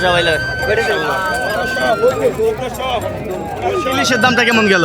তাজা বাইলে ইলিশের দামটা কেমন গেল?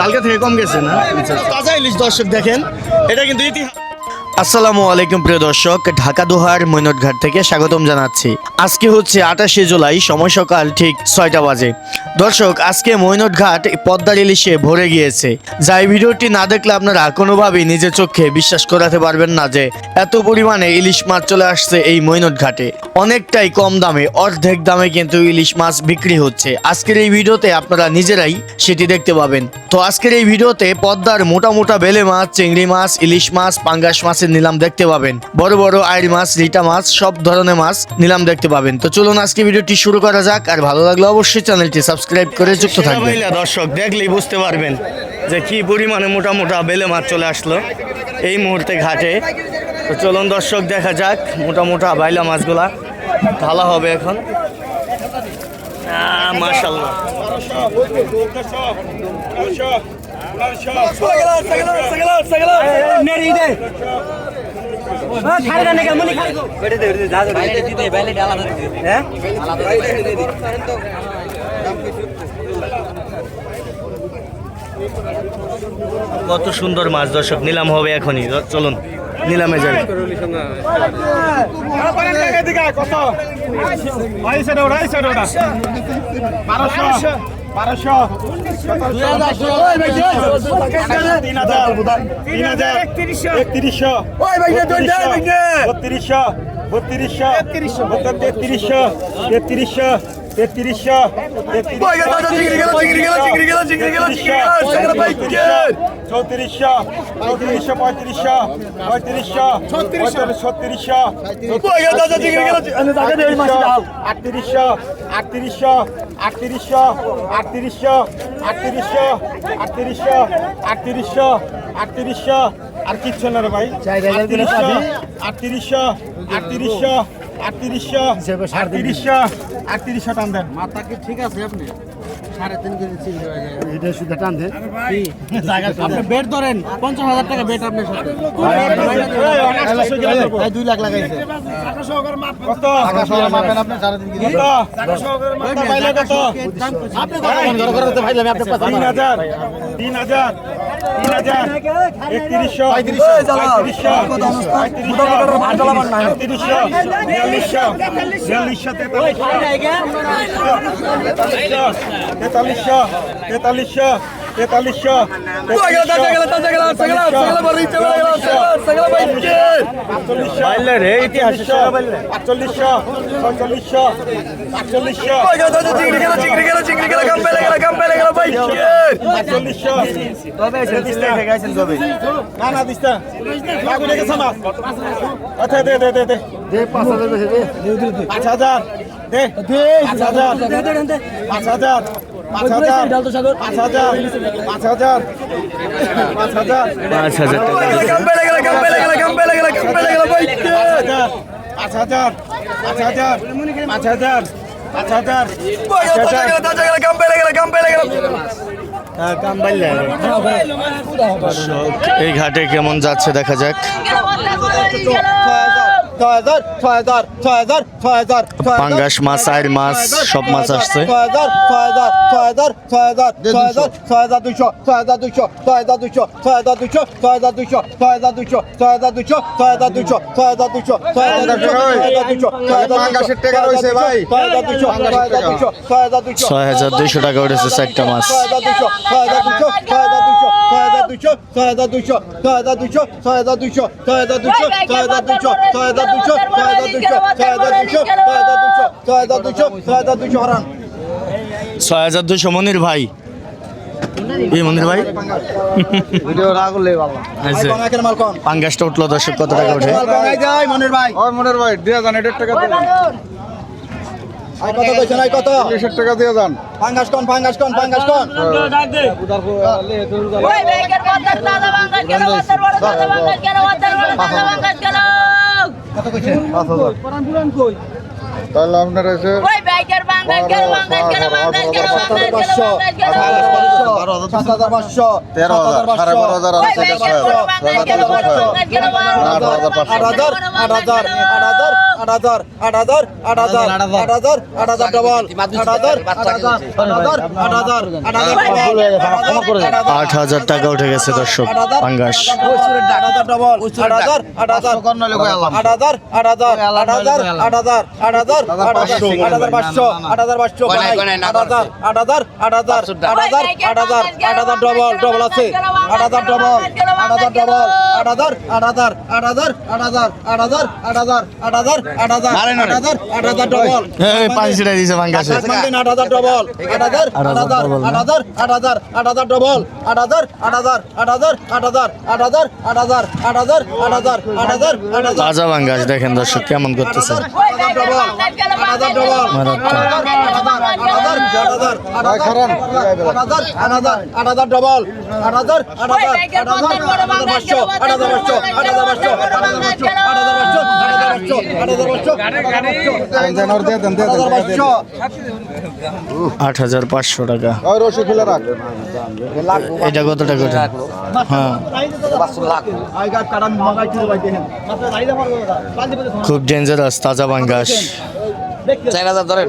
কালকে থেকে কম গেছে না? তাজা ইলিশ দর্শক দেখেন এটা কিন্তু ইতিহাস। আসসালামু আলাইকুম প্রিয় দর্শক ঢাকা দোহার মৈনটঘাট থেকে স্বাগতম জানাচ্ছি। আজকে হচ্ছে আঠাশে জুলাই সময় সকাল ঠিক ছয়টা বাজে। দর্শক, আজকে মৈনট ঘাট পদ্মার ইলিশে ভরে গিয়েছে। যাই ভিডিওটি না দেখলে আপনারা কোনোভাবেই নিজের চোখে বিশ্বাস করাতে পারবেন না যে, এত পরিমাণে ইলিশ মাছ চলে আসছে এই মৈনট ঘাটে অনেকটাই কম দামে, অর্ধেক দামে কিন্তু ইলিশ মাছ বিক্রি হচ্ছে। আজকের এই ভিডিওতে আপনারা নিজেরাই সেটি দেখতে পাবেন। তো আজকের এই ভিডিওতে পদ্মার মোটা মোটা বেলে মাছ, চিংড়ি মাছ, ইলিশ মাছ, পাঙ্গাস মাছের নিলাম দেখতে পাবেন। বড় বড় আইড় মাছ, রিটা মাছ, সব ধরনের মাছ নিলাম দেখতে পাবেন। তো চলুন আজকে ভিডিওটি শুরু করা যাক। আর ভালো লাগলে অবশ্যই চ্যানেলটি সাবস্ক্রাইব করে যুক্ত থাকবেন দর্শক দেখলেই বুঝতে পারবেন যে কি পরিমাণে মোটা মোটা বেলে মাছ চলে আসলো এই মুহূর্তে ঘাটে। তো চলুন দর্শক দেখা যাক মোটা মোটা বাইলা মাছগুলা ঢালা হবে এখন। মাশাল্লাহ কত সুন্দর মাছ দর্শক নিলাম হবে এখনই চলুন নিলামে যাই একত্রিশশো বত্রিশশো বত্রিশশো বত্রিশশো তেত্রিশশো তেত্রিশশো চৌত্রিশশো চৌত্রিশশো পঁয়ত্রিশশো পঁয়ত্রিশশো ছত্রিশশো আটত্রিশশো আটত্রিশশো আটত্রিশশো আটত্রিশশো আটত্রিশশো আটত্রিশশো আটত্রিশশো আটত্রিশশো আর কিচ্ছু না রে ভাই আটত্রিশশো আটত্রিশশো আটত্রিশশো আটত্রিশশো আটত্রিশশো আটত্রিশশো টান দেন মাথা কি ঠিক আছে আপনি সাড়ে তিন কেজি চিংড়ি হয়ে যায় এটা শুধু টান দেন আপনি বেড ধরেন পঞ্চাশ হাজার টাকা বেড আপনার সাথে এই দুই লাখ লাগাইছে আপনি আপনি তিন হাজার তিন হাজার তিন হাজার একত্রিশশো পঁয়ত্রিশশো পঁয়ত্রিশশো বিয়াল্লিশশো বিয়াল্লিশশো তেতাল্লিশশো তেতাল্লিশশো তেতাল্লিশশো বাইলে রে ইতিহাস আটচল্লিশশো ছয়চল্লিশশো আটচল্লিশশো আটচল্লিশশো। না না দিস্তা আচ্ছা দে দে দে দে। পাঁচ হাজার দে। পাঁচ হাজার। পাঁচ হাজার। পাঁচ হাজার। পাঁচ হাজার পাঁচ হাজার পাঁচ হাজার পাঁচ হাজার পাঁচ হাজার পাঁচ হাজার পাঁচ হাজার পাঁচ হাজার পাঁচ হাজার হ্যাঁ, কাম বাইলে রে। দর্শক, এই ঘাটে কেমন যাচ্ছে দেখা যাক পাঙ্গাস মাছ আইর মাছ সব মাছ আসছে ছয় হাজার দুইশো টাকা উঠেছে চারটা মাছ ছয় হাজার দুইশো ছয় হাজার দুইশো ছয় হাজার দুইশো ছয় হাজার দুইশো ছয় হাজার দুইশো ছয় হাজার দুইশো ছয় হাজার হাজার দুশো ছয় হাজার দুশো ছয় হাজার দুশো ছয় হাজার দুশো ছয় হাজার দুশো ছয় হাজার দুশো হারান ছয় হাজার দুশো মনির ভাই এই মনির ভাই ভিডিও না করলে বাবা আচ্ছা পাঙ্গাকের মাল কোন পাঙ্গাসটা উঠল দর্শক কত টাকা ওঠে মাল কোন এই যাই মনির ভাই ও মনির ভাই 2000 টাকা দেন আই কত কইছেন আই কত 60 টাকা দিয়ে যান পাঙ্গাস কোন পাঙ্গাস কোন পাঙ্গাস কোন ডাক দে উদার কো লে তো উদার ওই ব্যাংকের পাতা দাদা বাঙ্গাস কেন ওয়াটার বড় দাদা বাঙ্গাস কেন ওয়াটার বড় দাদা বাঙ্গাস কেন কত কইছেন 5000 কোরআন কোরআন কই তাহলে আপনার আছে ওই বাইকার বাংলা গেল বাংলা গেল বাংলা গেল বাংলা গেল 12500 7500 13500 13500 13500 13500 13500 13500 13500 আট হাজার আট হাজার আট হাজার আট হাজার আট হাজার পাঁচশো আট হাজার আট হাজার আট হাজার আট হাজার আট হাজার আট হাজার ডবল ডবল আছে আট হাজার ডবল আট হাজার আট হাজার আট হাজার আট হাজার আট হাজার আট হাজার আট হাজার আট হাজার আট হাজার আট হাজার আট হাজার ডবল পাঙ্গাসে আট হাজার আট হাজার আট হাজার আট হাজার আট হাজার আট হাজার ডবল আট হাজার হাজার আট হাজার আট হাজার আট হাজার আট হাজার আট হাজার আট হাজার আট হাজার আট হাজার তাজা পাঙ্গাস দেখেন দর্শক কেমন করতেছে ডবল আট হাজার আট হাজার আট হাজার আট হাজার পাঁচশো আট হাজার পাঁচশো আট হাজার পাঁচশো আট হাজার পাঁচশো আট হাজার পাঁচশো আট হাজার পাঁচশো আট হাজার আট হাজার পাঁচশো টাকা। এটা কত টাকা হ্যাঁ। খুব ডেঞ্জারাস তাজা বাঙ্গাস চার হাজার পাঁচশো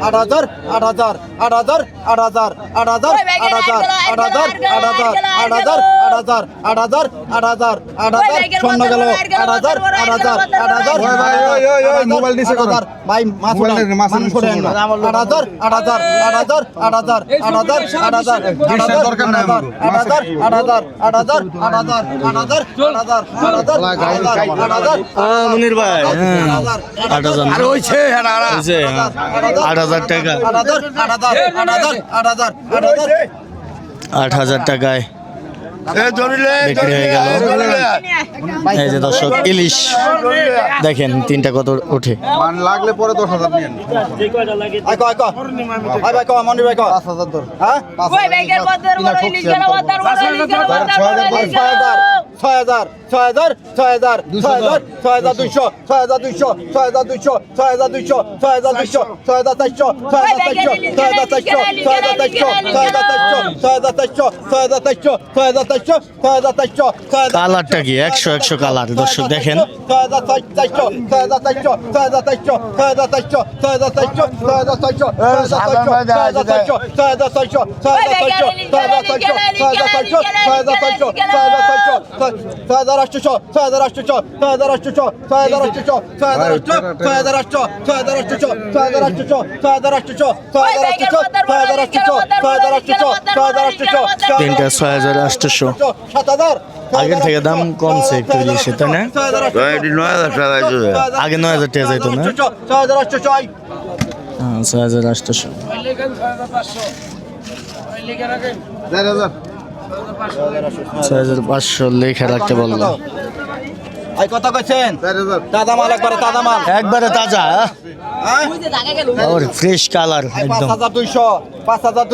আট হাজার আট হাজার আট হাজার আট হাজার আট হাজার আট হাজার আট হাজার আট হাজার আট হাজার আট হাজার আট হাজার আট হাজার আট হাজার স্বর্ণ গেল আট হাজার আট হাজার আট হাজার মোবাইল দিছে ভাই মাছ মানুষ না। আট হাজার আট হাজার আট হাজার আট হাজার আট হাজার আট হাজার আট হাজার দরকার নাই আট হাজার আট হাজার আট হাজার আট হাজার আট হাজার আট হাজার আট হাজার হাজার মনির ভাই হ্যাঁ। আট হাজার আর হইছে হ্যাঁ হয়েছে, হ্যাঁ। আট হাজার টাকা আট হাজার আট হাজার আট হাজার আট হাজার আট হাজার আট হাজার টাকায় হয়ে এই যে দর্শক ইলিশ দেখেন তিনটা কত ওঠে মান লাগলে পরে দশ হাজার কো পাঁচ হাজার হ্যাঁ ছয় হাজার ছয় হাজার ছয় হাজার ছয় হাজার ছয় হাজার দুইশো ছয় হাজার দুইশো ছয় হাজার দুইশো ছয় হাজার দুইশো ছয় হাজার দুইশো ছয় হাজার চারশো ছয় হাজার চারশো ছয় হাজার চারশো ছয় হাজার চারশো ছয় হাজার চারশো ছয় হাজার চারশো ছয় হাজার চারশো ছয় হাজার চারশো ছয় হাজার কালারটা কি একশো একশো কালার দর্শক দেখেন তিনটা ছয় হাজার আটশো একশো আগের থেকে দাম কমছে একটু জিনিসের তাই না? নয় হাজার আগে নয় হাজার টাকা যাইতো না? ছয় হাজার আটশোশো ছয় হাজার পাঁচশো লেখা রাখতে বললাম। ভাই কত কইছেন তাজা মাল একবারে তাজা মাল একবারে তাজা পাঁচ হাজার একদম পাঁচ হাজার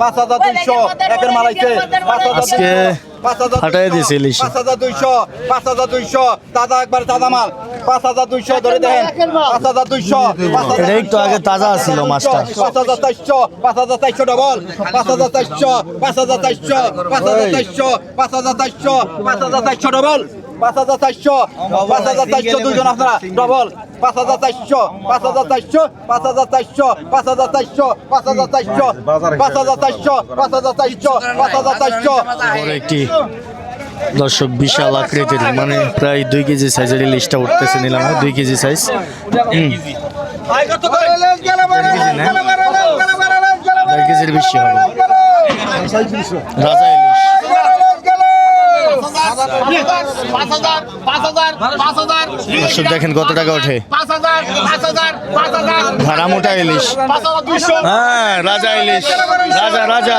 5200 একের মাল আইছে 5200 আজকে হাটাই দিছে লিশ 5200 5200 তাজা একবারে তাজা মাল 5200 ধরে দেন 5200 এটা একটু আগে তাজা ছিল মাছটা 5400 5400 ডবল 5400 5400 5400 5400 5400 ডবল পাঁচ হাজার চারশো পাঁচ হাজার চারশো দুজন আপনারা ডবল পাঁচ হাজার চারশো পাঁচ হাজার চারশো পাঁচ হাজার চারশো পাঁচ হাজার চারশো পাঁচ হাজার চারশো পাঁচ হাজার চারশো পাঁচ হাজার চারশো পাঁচ হাজার চারশো একটি দর্শক বিশাল আকৃতির মানে প্রায় দুই কেজি সাইজের ইলিশটা উঠতেছে নিলাম দুই কেজি সাইজ দেড় কেজির বেশি হবে রাজা ইলিশ পাঁচ হাজার পাঁচ হাজার পাঁচ হাজার। দর্শক দেখেন কত টাকা ওঠে। পাঁচ হাজার পাঁচ হাজার পাঁচ হাজার। ভাড়া মোটা ইলিশ। হ্যাঁ রাজা ইলিশ। রাজা রাজা।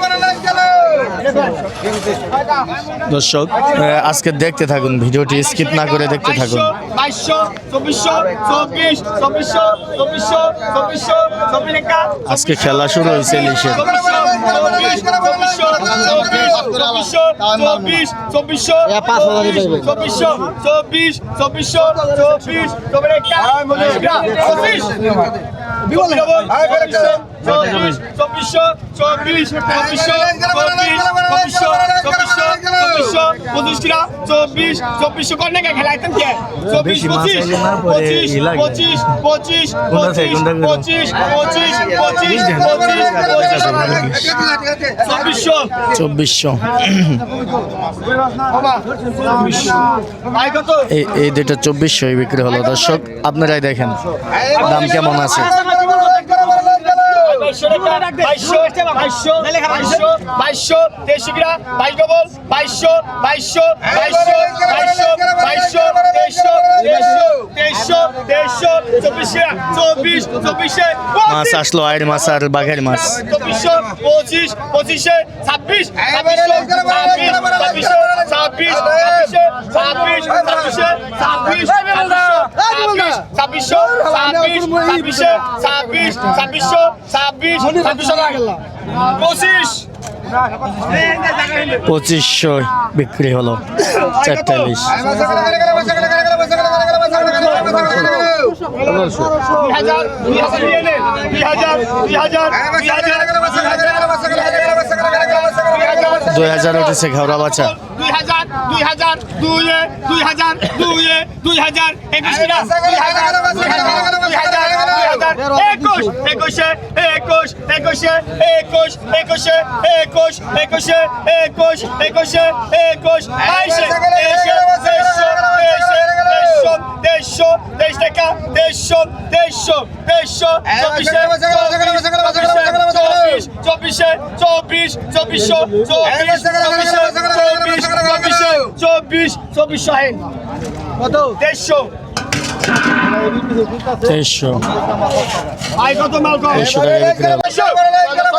দর্শক আজকে দেখতে থাকুন ভিডিওটি স্কিপ না করে দেখতে থাকুন আজকে খেলা শুরু হয়েছে ইলিশের চব্বিশ চব্বিশশো চব্বিশ চব্বিশ চব্বিশশো চব্বিশ চব্বিশশো চব্বিশশো চব্বিশশো চব্বিশশো পঁচিশ কিনা চব্বিশ চব্বিশশো কর নাকি খেলা কে? চব্বিশ পঁচিশ আইলে না পরে পঁচিশ পঁচিশ পঁচিশ পঁচিশ পঁচিশ পঁচিশ পঁচিশ পঁচিশ পঁচিশ চব্বিশশো। চব্বিশশো। এই এই চব্বিশশোই বিক্রি হলো। দর্শক আপনারাই দেখেন দাম কেমন আছে? বাইশশো টাকা বাইশশো বাইশশো বাইশশো বাইশশো তেইশশো কিনা বাইশ ডবল বাইশশো বাইশশো বাইশশো বাইশশো বাইশশো তেইশশো তেইশশো তেইশশো তেইশশো চব্বিশ চব্বিশ চব্বিশে মাছ আসলো আয়ের মাছ আর বাঘের মাছ। চব্বিশশো পঁচিশ পঁচিশে ছাব্বিশ ছাব্বিশশো ছাব্বিশ ছাব্বিশ ছাব্বিশ ছাব্বিশে ছাব্বিশ ছাব্বিশ ছাব্বিশশো ছাব্বিশ ছাব্বিশে ছাব্বিশ ছাব্বিশশো ছাব্বিশ পঁচিশ পঁচিশশো বিক্রি হলো চারটাল্লিশ দুই হাজার উঠেছে ঘাওড়া বাচ্চা দুই হাজার দুই হাজার দুই দুই হাজার দুই হাজার একুশ একুশ একুশে একুশ একুশে একুশ একুশে একুশ একুশে একুশ একুশে একুশ বাইশে তেইশে তেইশে তেইশশো তেইশশো তেইশ টাকা তেইশশো তেইশশো তেইশশো চব্বিশে চব্বিশে চব্বিশ চব্বিশশো চব্বিশ চব্বিশে চব্বিশ চব্বিশে চব্বিশ চব্বিশশো কত দেড়শো তেইশশো আই কত মাল কম তেইশশো টাকা বিক্রি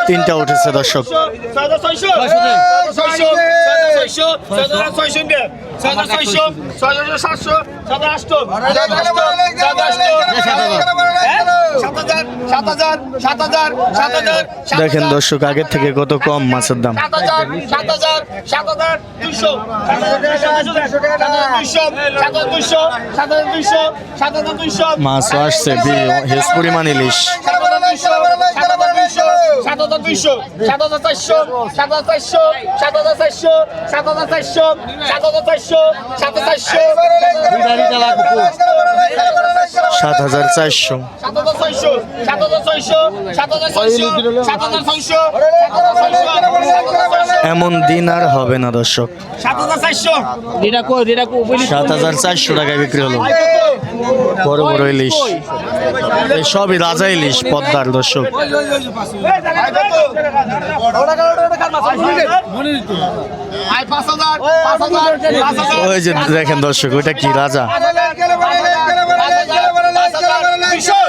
তিনটা উঠেছে দর্শক ছয়শো ছয়শো ছয়শো ছয়শো ছয়শো ছয়শো ছয়শো সাতশো সাত আটশো সাত হাজার সাত হাজার সাত হাজার সাত হাজার দেখেন দর্শক আগের থেকে কত কম মাছের দাম সাত হাজার সাত হাজার সাত হাজার দুইশো সাত দুইশো সাত দুইশো সাত হাজার দুইশো সাত হাজার দুইশো আসছে হেস পরিমাণ ইলিশ হাজার হাজার সাত হাজার দুইশো সাত হাজার চারশো সাত হাজার চারশো সাত হাজার চারশো সাত হাজার চারশো সাত হাজার চারশো সাত হাজার চারশো। এমন দিন আর হবে না দর্শক। সাত হাজার চারশো টাকায় বিক্রি হলো। বড় বড় ইলিশ। সবই রাজা ইলিশ পদ্মার দর্শক। আর হবে না দর্শক ওইটা কি রাজা? দুইশো।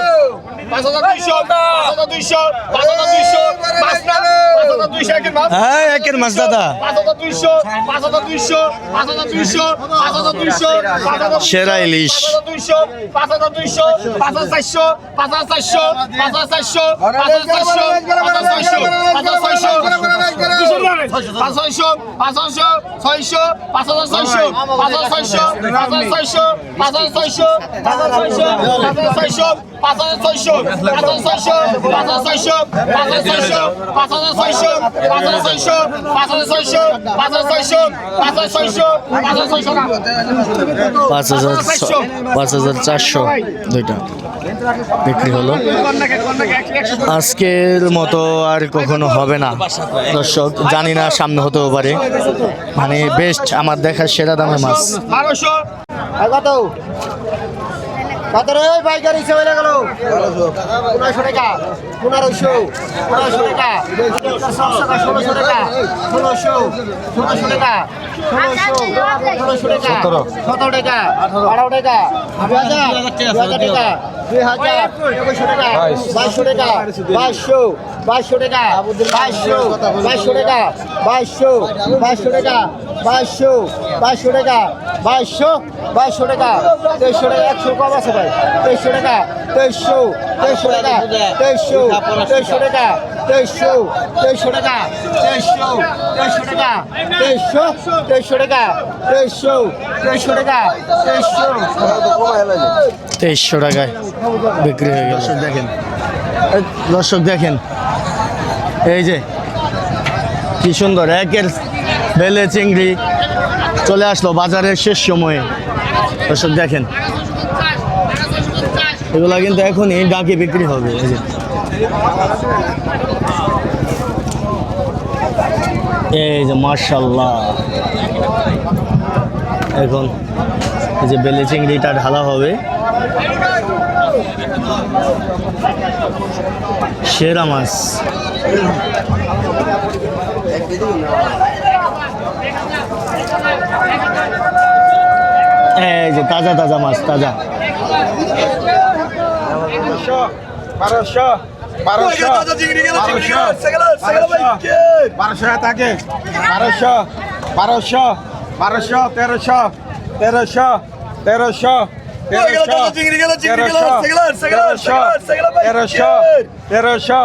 হাজার টাকায় বিক্রি হলো বড় বড় ইলিশ সবই রাজা ইলিশ পদ্মার দর্শক আয় পাঁচ হাজার পাঁচ হাজার পাঁচ হাজার পাঁচ হাজার পাঁচ হাজার চারশো দুইটা বিক্রি হলো। আজকের মতো আর কখনো হবে না। দর্শক জানি না সামনে হতেও পারে। মানে বেস্ট আমার দেখার সেরা দামে মাছ। কত রে পাইকারি হিসেবে হয়ে গেল। পনেরোশো টাকা পনেরোশো পনেরোশো টাকা। সাতশো টাকা ষোলোশো টাকা ষোলোশো ষোলোশো টাকা ষোলোশো ষোলোশো টাকা সতেরো। টাকা আঠারো। টাকা দুই হাজার দুই হাজার টাকা দুই হাজার একুশশো টাকা বাইশশো টাকা বাইশশো বাইশশো টাকা বাইশশো বাইশশো টাকা বাইশশো বাইশশো টাকা বাইশশো বাইশশো টাকা বাইশশো বাইশশো টাকা তেইশশো টাকা একশো কম আছে ভাই। তেইশশো টাকা তেইশশো তেইশশো টাকা তেইশশো তেইশশো টাকা তেইশশো তেইশশো টাকা তেইশশো তেইশশো টাকা তেইশশো তেইশশো টাকা তেইশশো তেইশশো টাকা তেইশশো। তেইশশো টাকায় বিক্রি হয়ে গেল। দেখেন দর্শক দেখেন এই যে কি সুন্দর একের বেলে চিংড়ি চলে আসলো বাজারের শেষ সময়ে। দর্শক, দেখেন। এগুলা কিন্তু এখনই ডাকে বিক্রি হবে। এই যে। এই যে মার্শাল্লাহ এখন এই যে বেলে চিংড়িটা ঢালা হবে। সেরা মাছ। এই যে তাজা তাজা মাছ, তাজা। বারোশো বারোশো বারোশো থাকে বারোশো বারোশো বারোশো তেরোশো তেরোশো তেরোশো তেরোশো তেরোশো তেরোশো তেরোশো।